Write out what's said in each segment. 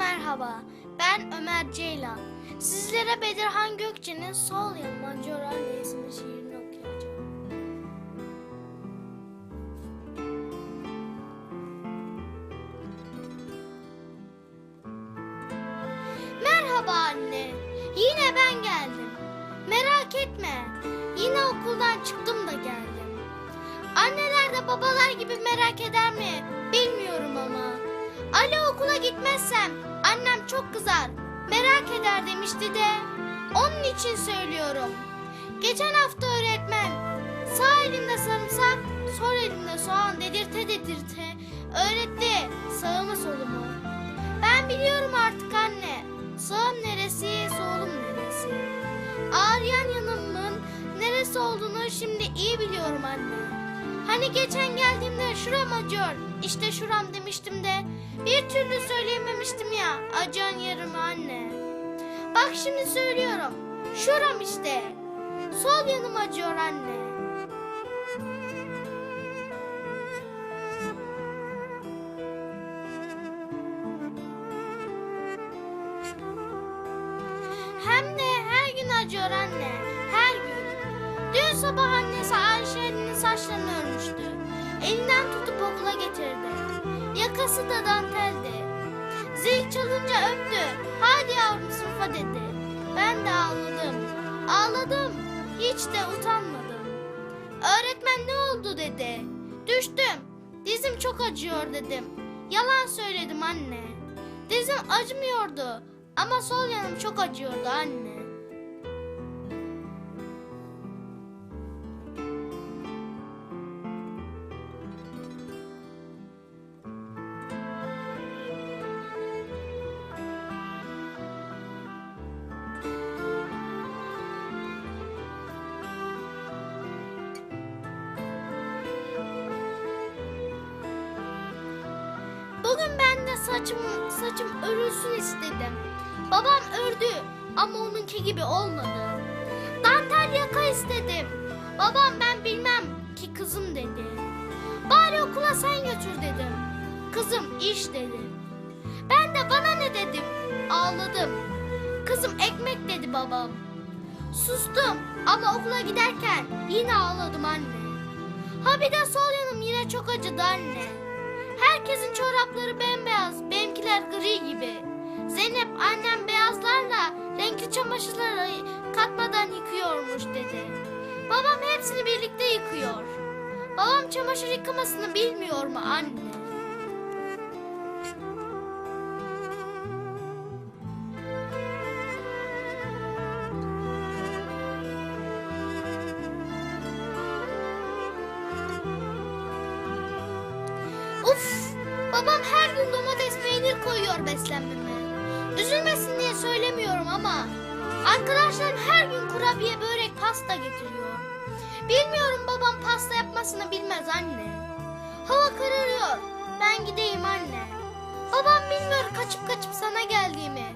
merhaba. Ben Ömer Ceylan. Sizlere Bedirhan Gökçe'nin Sol Yanıma Coral isimli şiirini okuyacağım. Merhaba anne. Yine ben geldim. Merak etme. Yine okuldan çıktım da geldim. Anneler de babalar gibi merak eder mi? Bilmiyorum ama. Ali okula gitmezsem annem çok kızar. Merak eder demişti de. Onun için söylüyorum. Geçen hafta öğretmen sağ elinde sarımsak, sol elinde soğan dedirte dedirte öğretti sağımı solumu. Ben biliyorum artık anne. Sağım neresi, solum neresi. Ağrıyan yanımın neresi olduğunu şimdi iyi biliyorum anne. Hani geçen geldiğimde şuram acıyor. İşte şuram demiştim de bir türlü söyleyememiştim ya acıyan yerimi anne. Bak şimdi söylüyorum. Şuram işte. Sol yanım acıyor anne. Hem de her gün acıyor anne. Her gün. Dün sabah annesi Ayşe'nin saçlarını örmüştü. Elinden tutup okula getirdi. Yakası da danteldi. Zil çalınca öptü. Hadi yavrum sınıfa dedi. Ben de ağladım. Ağladım. Hiç de utanmadım. Öğretmen ne oldu dedi. Düştüm. Dizim çok acıyor dedim. Yalan söyledim anne. Dizim acımıyordu. Ama sol yanım çok acıyordu anne. Saçım saçım örülsün istedim. Babam ördü ama onunki gibi olmadı. Dantel yaka istedim. Babam ben bilmem ki kızım dedi. Bari okula sen götür dedim. Kızım iş dedi. Ben de bana ne dedim? Ağladım. Kızım ekmek dedi babam. Sustum ama okula giderken yine ağladım anne. Ha bir de sol yanım yine çok acıdı anne. Herkesin çorapları bembeyaz, benimkiler gri gibi. Zeynep annem beyazlarla renkli çamaşırları katmadan yıkıyormuş dedi. Babam hepsini birlikte yıkıyor. Babam çamaşır yıkamasını bilmiyor mu anne? Babam her gün domates peynir koyuyor beslenmeme. Üzülmesin diye söylemiyorum ama arkadaşlarım her gün kurabiye, börek, pasta getiriyor. Bilmiyorum babam pasta yapmasını bilmez anne. Hava kararıyor. Ben gideyim anne. Babam bilmiyor kaçıp kaçıp sana geldiğimi.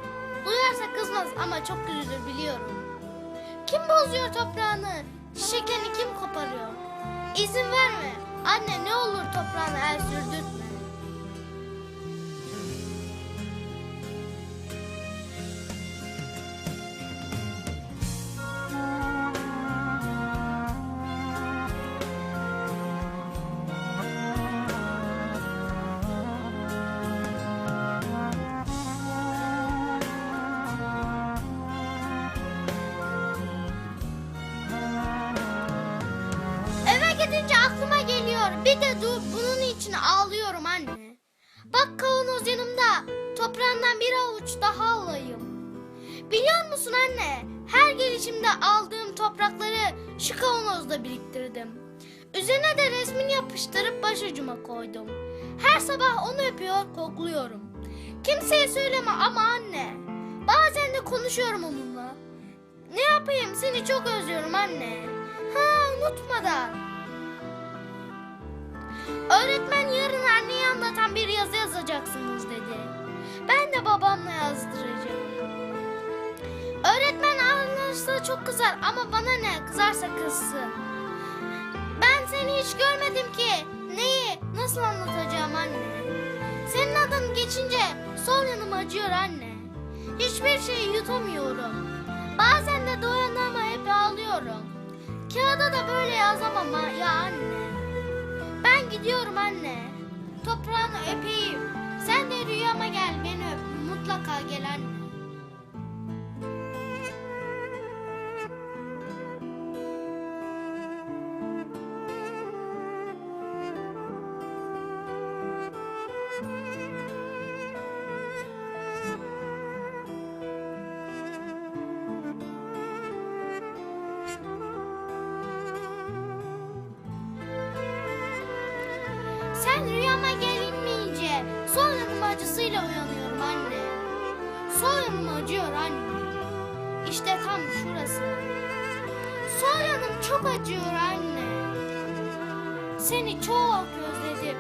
Duyarsa kızmaz ama çok üzülür biliyorum. Kim bozuyor toprağını? Çiçeklerini kim koparıyor? İzin verme. Anne ne olur toprağına el sürdürtme. Geliyor. Bir de dur bunun için ağlıyorum anne. Bak kavanoz yanımda. Toprağından bir avuç daha alayım. Biliyor musun anne? Her gelişimde aldığım toprakları şu kavanozda biriktirdim. Üzerine de resmini yapıştırıp başucuma koydum. Her sabah onu öpüyor, kokluyorum. Kimseye söyleme ama anne. Bazen de konuşuyorum onunla. Ne yapayım seni çok özlüyorum anne. Ha unutmadan. Öğretmen yarın anneyi anlatan bir yazı yazacaksınız dedi. Ben de babamla yazdıracağım. Öğretmen anlarsa çok kızar ama bana ne kızarsa kızsın. Ben seni hiç görmedim ki. Neyi? Nasıl anlatacağım anne? Senin adın geçince sol yanım acıyor anne. Hiçbir şeyi yutamıyorum. Bazen de dayanamayıp ağlıyorum. Kağıda da böyle yazamam ya anne. Gidiyorum anne. Toprağını öpeyim. Sen de rüyama gel beni öp. Mutlaka gel anne. Acısıyla uyanıyorum anne. Sol yanım acıyor anne. İşte tam şurası. Sol yanım çok acıyor anne. Seni çok özledim.